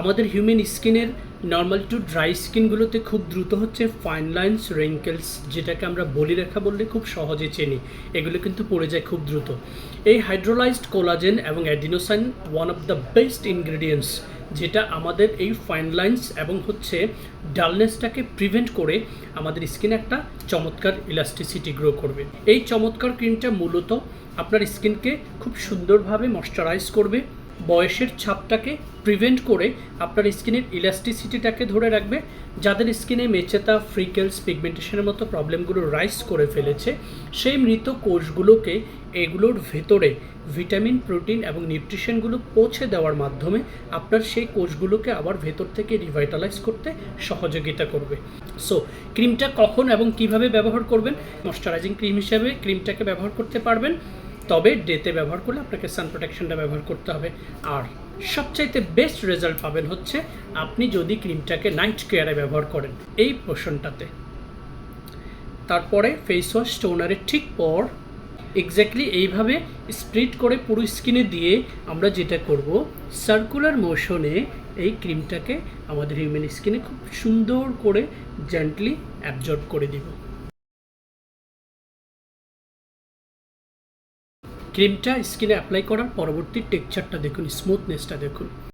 আমাদের হিউম্যান স্কিনের normal to dry স্কিনগুলোতে খুব দ্রুত হচ্ছে ফাইন লাইন্স রিঙ্কেলস যেটাকে আমরা বলি রেখা বললে খুব সহজে চিনি। এগুলো কিন্তু পড়ে যায় খুব দ্রুত। এই হাইড্রোলাইজড কোলাজেন এবং adenosine one of the best ingredients যেটা আমাদের এই ফাইন লাইন্স এবং হচ্ছে ডালনেসটাকে প্রিভেন্ট করে আমাদের স্কিনে একটা চমৎকার ইলাস্টিসিটি গ্রো করবে। এই চমৎকার ক্রিমটা মূলত আপনার স্কিনকে খুব সুন্দরভাবে ময়শ্চারাইজ করবে। বয়সের ছাপটাকে প্রিভেন্ট করে আপনার স্কিনের ইলাস্টিসিটিটাকে ধরে রাখবে, যাদের স্কিনে মেচেতা ফ্রিকেলস পিগমেন্টেশনের মতো প্রবলেমগুলো রাইজ করে ফেলেছে, সেই মৃত কোষগুলোকে এগুলোর ভেতরে ভিটামিন প্রোটিন এবং নিউট্রিশনগুলো পৌঁছে দেওয়ার মাধ্যমে আপনার সেই কোষগুলোকে আবার ভেতর থেকে রিভাইটালাইজ করতে সহযোগিতা করবে। সো ক্রিমটা কখন এবং কীভাবে ব্যবহার করবেন? ময়শ্চারাইজিং ক্রিম হিসাবে ক্রিমটাকে ব্যবহার করতে পারবেন। তবে ডেতে ব্যবহার করলে আপনাকে সান প্রোটেকশনটা ব্যবহার করতে হবে। আর সবচাইতে বেস্ট রেজাল্ট পাবেন হচ্ছে আপনি যদি ক্রিমটাকে নাইট কেয়ারে ব্যবহার করেন এই পোষণটাতে তারপরে ফেস ওয়াশ টোনারের ঠিক পর এক্স্যাক্টলি এইভাবে স্প্রিড করে পুরো স্কিনে দিয়ে আমরা যেটা করব সার্কুলার মোশনে এই ক্রিমটাকে আমাদের হিউম্যান স্কিনে খুব সুন্দর করে জেন্টলি অ্যাবজর্ব করে দিব। ক্রিমটা স্কিনে অ্যাপ্লাই করার পরবর্তী টেক্সচারটা দেখুন স্মুথনেসটা দেখুন।